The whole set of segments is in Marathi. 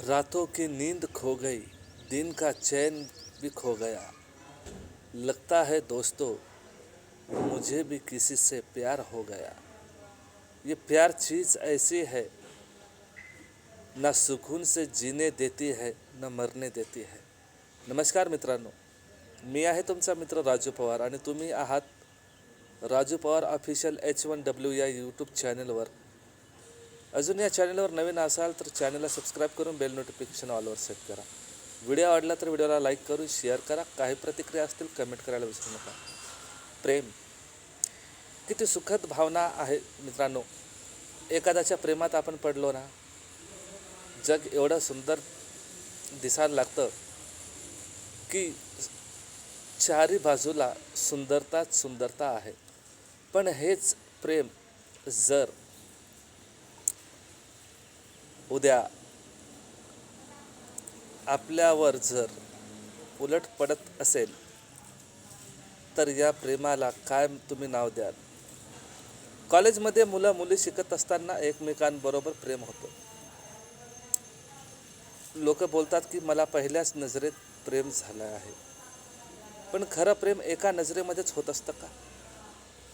रातों की नींद खो गई, दिन का चैन भी खो गया। लगता है दोस्तों, मुझे भी किसी से प्यार हो गया। ये प्यार चीज़ ऐसी है, ना सुकून से जीने देती है, न मरने देती है। नमस्कार मित्रांनो, मी आहे तुमचा मित्र राजू पवार आणि तुम्ही आहात Raju Pawar official H one W या यूट्यूब चॅनलवर अजून या चॅनलवर नवीन असाल तर चॅनलला सबस्क्राईब करून बेल नोटिफिकेशन ऑलवर सेट करा. व्हिडिओ आवडला तर व्हिडिओला लाईक करून शेअर करा. काही प्रतिक्रिया असतील कमेंट करायला विसरू नका. प्रेम. किती सुखद भावना आहे मित्रांनो. एखाद्याच्या प्रेमात आपण पडलो ना जग एवढं सुंदर दिसायला लागतं की चारी बाजूला सुंदरताच सुंदरता आहे. पण हेच प्रेम जर उद्या आपल्यावर जर उलट पडत असेल तर या प्रेमाला काय तुम्ही नाव द्याल. कॉलेजमध्ये मुलं मुली शिकत असताना एकमेकांबरोबर प्रेम होतं. लोक बोलतात की मला पहिल्याच नजरेत प्रेम झालं आहे. पण खरं प्रेम एका नजरेमध्येच होत असतं का?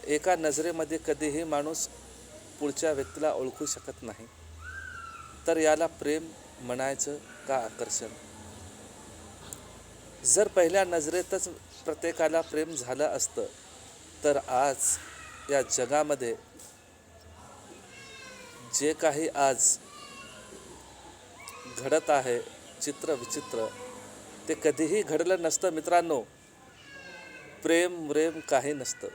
एका नजरेमध्ये कधीही माणूस पुढच्या व्यक्तीला ओळखू शकत नाही. तर याला प्रेम म्हणायचं का आकर्षण? जर पहिल्या नजरेतच प्रत्येकाला प्रेम झालं असतं तर आज या जगामध्ये जे काही आज घडत आहे चित्र विचित्र ते कधीही घडलं नसतं मित्रांनो. प्रेम प्रेम काही नसतं.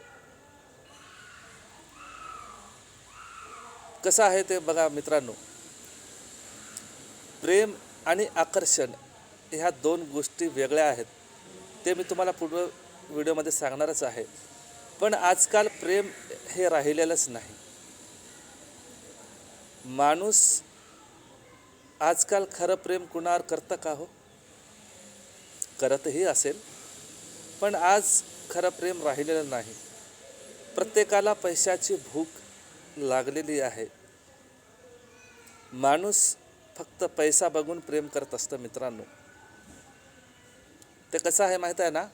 कसं आहे ते बघा मित्रांनो. प्रेम आणि आकर्षण ह्या दोन गोष्टी वेगळ्या आहेत. ते मी तुम्हाला पुढं व्हिडिओमध्ये सांगणारच आहे. पण आजकाल प्रेम हे राहिलेलंच नाही. माणूस आजकाल खरं प्रेम कुणावर करतं का हो? करतही असेल पण आज खरं प्रेम राहिलेलं नाही. प्रत्येकाला पैशाची भूक लागलेली आहे. माणूस फक्त पैसा बघून प्रेम करत असतं मित्रांनो. ते कसं आहे माहीत आहे ना?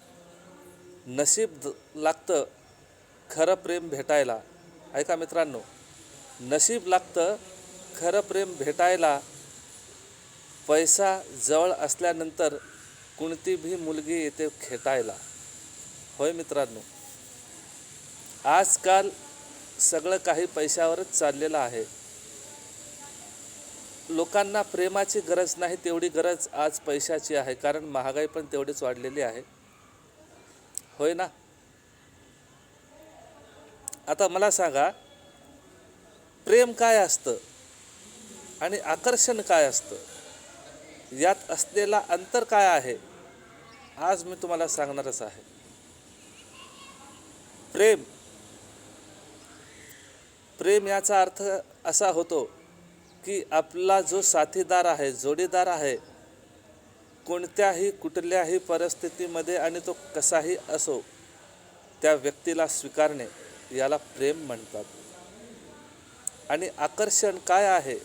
नशीब द- लागतं खरं प्रेम भेटायला. ऐका मित्रांनो? नशीब लागतं खरं प्रेम भेटायला. पैसा जवळ असल्यानंतर कोणती भी मुलगी येते खेटायला. होय मित्रांनो? आजकाल सगळं काही पैशावरच चाललेलं आहे. लोकांना प्रेमाची गरज नाही तेवढी गरज आज पैशाची आहे. कारण महागाई पण तेवढीच वाढलेली आहे. होय ना? आता मला सांगा प्रेम काय असतं आणि आकर्षण काय असतं? यात असलेला अंतर काय आहे? आज मी तुम्हाला सांगणारच आहे. प्रेम. प्रेम याचा अर्थ असा होतो की आपला जो साथीदार आहे जोडीदार आहे कोणत्याही कुठल्याही परिस्थितीमध्ये आणि तो कसाही असो त्या व्यक्तीला स्वीकारणे याला प्रेम म्हणतात. आणि आकर्षण काय आहे?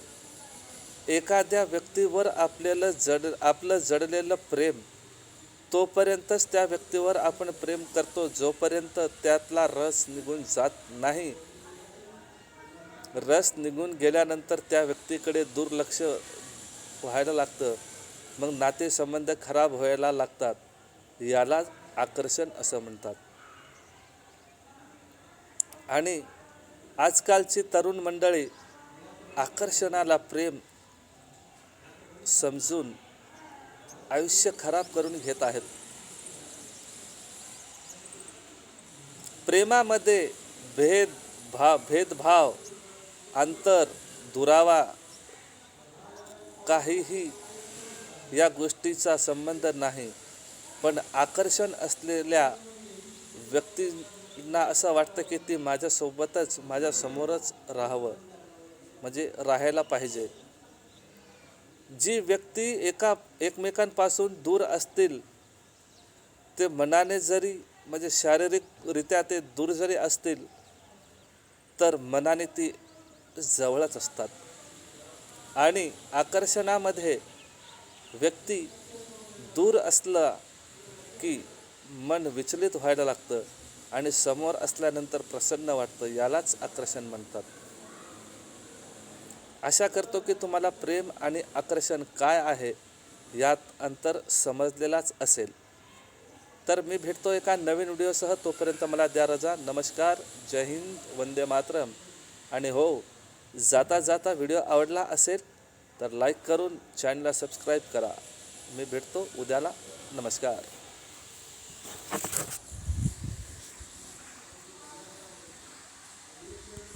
एखाद्या व्यक्तीवर आपल्याला जड आपलं जडलेलं प्रेम तोपर्यंतच त्या व्यक्तीवर आपण प्रेम करतो जोपर्यंत त्यातला रस निघून जात नाही. रस निघून गेल्यानंतर त्या व्यक्तीकडे दुर्लक्ष व्हायला लागतं. मग नातेसंबंध खराब व्हायला लागतात. याला आकर्षण असं म्हणतात. आणि आजकालची तरुण मंडळी आकर्षणाला प्रेम समजून आयुष्य खराब करून घेत आहेत. प्रेमामध्ये भेद भाव भेदभाव अंतर दुरावा काहीही या गोष्टीचा संबंध नाही. पण आकर्षण असलेल्या व्यक्तींना असं वाटतं की ती माझ्यासोबतच माझ्यासमोरच राहावं म्हणजे राहायला पाहिजे. जी व्यक्ती एका एकमेकांपासून दूर असतील ते मनाने जरी म्हणजे शारीरिकरित्या ते दूर जरी असतील तर मनाने ती जवळच असतात. आणि आकर्षणामध्ये व्यक्ती दूर असला की मन विचलित व्हायला लागतं आणि समोर असल्यानंतर प्रसन्न वाटतं यालाच आकर्षण म्हणतात. आशा करतो की तुम्हाला प्रेम आणि आकर्षण काय आहे यात अंतर समजलेलाच असेल. तर मी भेटतो एका नवीन व्हिडिओसह तोपर्यंत मला द्या रजा. नमस्कार. जय हिंद. वंदे मातरम. आणि हो जाता जाता व्हिडिओ आवडला असेल तर लाईक करून चॅनलला सबस्क्राईब करा. मी भेटतो उद्याला. नमस्कार.